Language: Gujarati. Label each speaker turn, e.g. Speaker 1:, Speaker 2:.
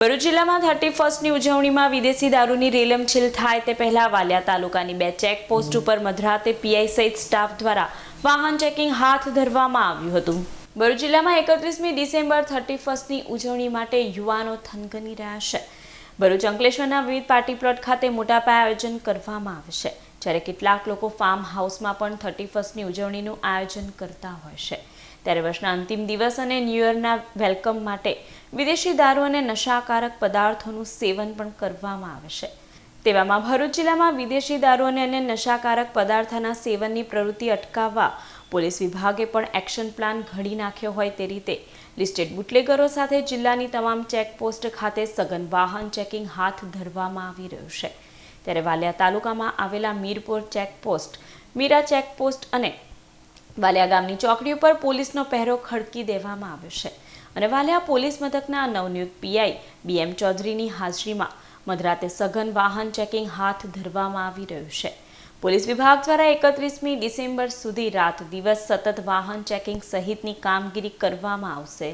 Speaker 1: ભરૂચ જિલ્લામાં થર્ટી ફર્સ્ટની ઉજવણીમાં વિદેશી દારૂની રેલમછીલ થાય તે પહેલા વાલિયા તાલુકાની બે ચેકપોસ્ટ ઉપર મધરાતે પીઆઈ સહિત સ્ટાફ દ્વારા વાહન ચેકિંગ હાથ ધરવામાં આવ્યું હતું. ભરૂચ જિલ્લામાં એકત્રીસમી ડિસેમ્બર થર્ટી ફર્સ્ટની ઉજવણી માટે યુવાનો થનગની રહ્યા છે. ભરૂચ અંકલેશ્વરના વિવિધ પાર્ટી પ્લોટ ખાતે મોટા પાયે આયોજન કરવામાં આવે છે. જ્યારે કેટલાક લોકો ફાર્મ હાઉસમાં પણ થર્ટી ફર્સ્ટની ઉજવણીનું આયોજન કરતા હોય છે. ત્યારે વર્ષના અંતિમ દિવસ અને ન્યૂ યરના વેલકમ માટે વિદેશી દારૂ અને નશાકારક પદાર્થોનું સેવન પણ કરવામાં આવે છે. તેવામાં ભરૂચ જિલ્લામાં વિદેશી દારૂ અને અન્ય નશાકારક પદાર્થના સેવનની પ્રવૃત્તિ અટકાવવા પોલીસ વિભાગે પણ એક્શન પ્લાન ઘડી નાખ્યો હોય તે રીતે લિસ્ટેડ બુટલેગરો સાથે જિલ્લાની તમામ ચેકપોસ્ટ ખાતે સઘન વાહન ચેકિંગ હાથ ધરવામાં આવી રહ્યું છે. ત્યારે વાલિયા તાલુકામાં આવેલા મીરપુર ચેકપોસ્ટ, મીરા ચેકપોસ્ટ અને વાલિયા ગામની ચોકડી ઉપર પોલીસનો પહેરો ખડકી દેવામાં આવ્યો છે. અને વાલિયા પોલીસ મથકના નવનિયુક્ત પીઆઈ બીએમ ચૌધરીની હાજરીમાં મધરાતે સઘન વાહન ચેકિંગ હાથ ધરવામાં આવી રહ્યું છે. પોલીસ વિભાગ દ્વારા એકત્રીસમી ડિસેમ્બર સુધી રાત દિવસ સતત વાહન ચેકિંગ સહિતની કામગીરી કરવામાં આવશે.